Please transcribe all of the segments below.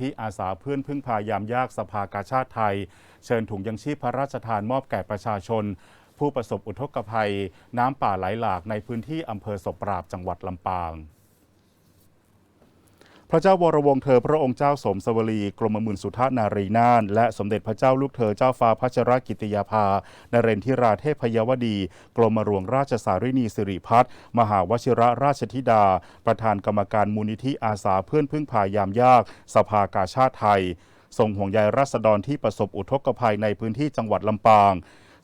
ธิอาสาเพื่อนพึ่งพายามยากสภากาชาติไทย เชิญถุงยังชีพพระราชทานมอบแก่ประชาชน ผู้ประสบอุทกภัย น้ำป่าไหลหลากในพื้นที่อำเภอศพปราบจังหวัดลำปาง พระเจ้าวรวงศ์เธอพระองค์เจ้าสมสวลีกรมหมื่นสุทานารีนาน และสมเด็จพระเจ้าลูกเธอเจ้าฟ้าพัชรกิติยาภานเรนทิราเทพยวดี กรมหลวงราชสารินีสิริพัฒน์มหาวชิระราชธิดา ประธานกรรมการมูลนิธิอาสาเพื่อนพึ่งพายามยาก สภากาชาติไทยทรงห่วงใยราษฎรที่ประสบอุทกภัยในพื้นที่จังหวัดลำปาง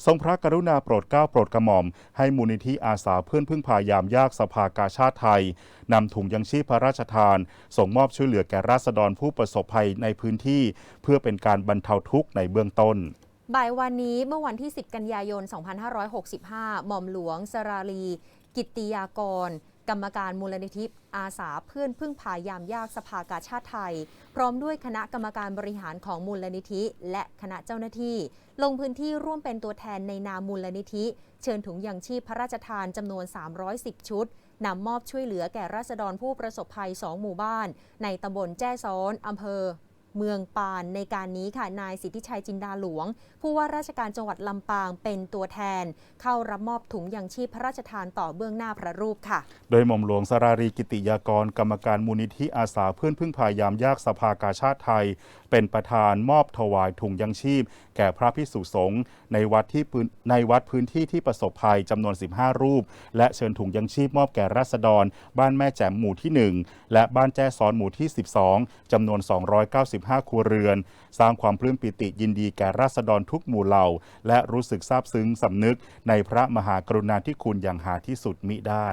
ทรงพระกรุณาโปรดเกล้าโปรดกระหม่อม ให้มูลนิธิอาสาเพื่อนพึ่งพายามยากสภากาชาติไทยนำถุงยังชีพพระราชทาน ส่งมอบช่วยเหลือแก่ราษฎรผู้ประสบภัยในพื้นที่ เพื่อเป็นการบรรเทาทุกข์ในเบื้องต้นบ่ายวันนี้เมื่อวันที่ 10 กันยายน 2565 หม่อมหลวงสราลี กิตติยากร กรรมการมูลนิธิอาสาเพื่อนพึ่งพายามยากสภากาชาติไทย พร้อมด้วยคณะกรรมการบริหารของมูลนิธิ และคณะเจ้าหน้าที่ ลงพื้นที่ร่วมเป็นตัวแทนในนามมูลนิธิ เชิญถุงยังชีพพระราชทานจำนวน 310 ชุดนำมอบช่วยเหลือแก่ราษฎรผู้ประสบภัย 2 หมู่บ้าน ในตำบลแจ้ซ้อนอำเภอ เมืองปานในการนี้ค่ะนายสิทธิชัยจินดาหลวง ผู้ว่าราชการจังหวัดลำปางเป็นตัวแทน เข้ารับมอบถุงยังชีพพระราชทานต่อเบื้องหน้าพระรูปค่ะ โดยหม่อมหลวงสรารีกิติยากร กรรมการมูลนิธิอาสาเพื่อนพึ่งพายามยากสภากาชาติไทย เป็นประธานมอบถวายถุงยังชีพ แก่พระพิสุสงฆ์ในวัดที่พื้นในวัดพื้นที่ที่ประสบภัยจำนวน 15 รูป และเชิญถุงยังชีพมอบแก่ราษฎร บ้านแม่แจ่มหมู่ที่ 1 และบ้านแจ้ซ้อนหมู่ที่ 12จำนวน 295 ครัวเรือน สร้างความปลื้มปิติยินดีแก่ราษฎรทุกหมู่เหล่า และรู้สึกซาบซึ้งสำนึกในพระมหากรุณาธิคุณอย่างหาที่สุดมิได้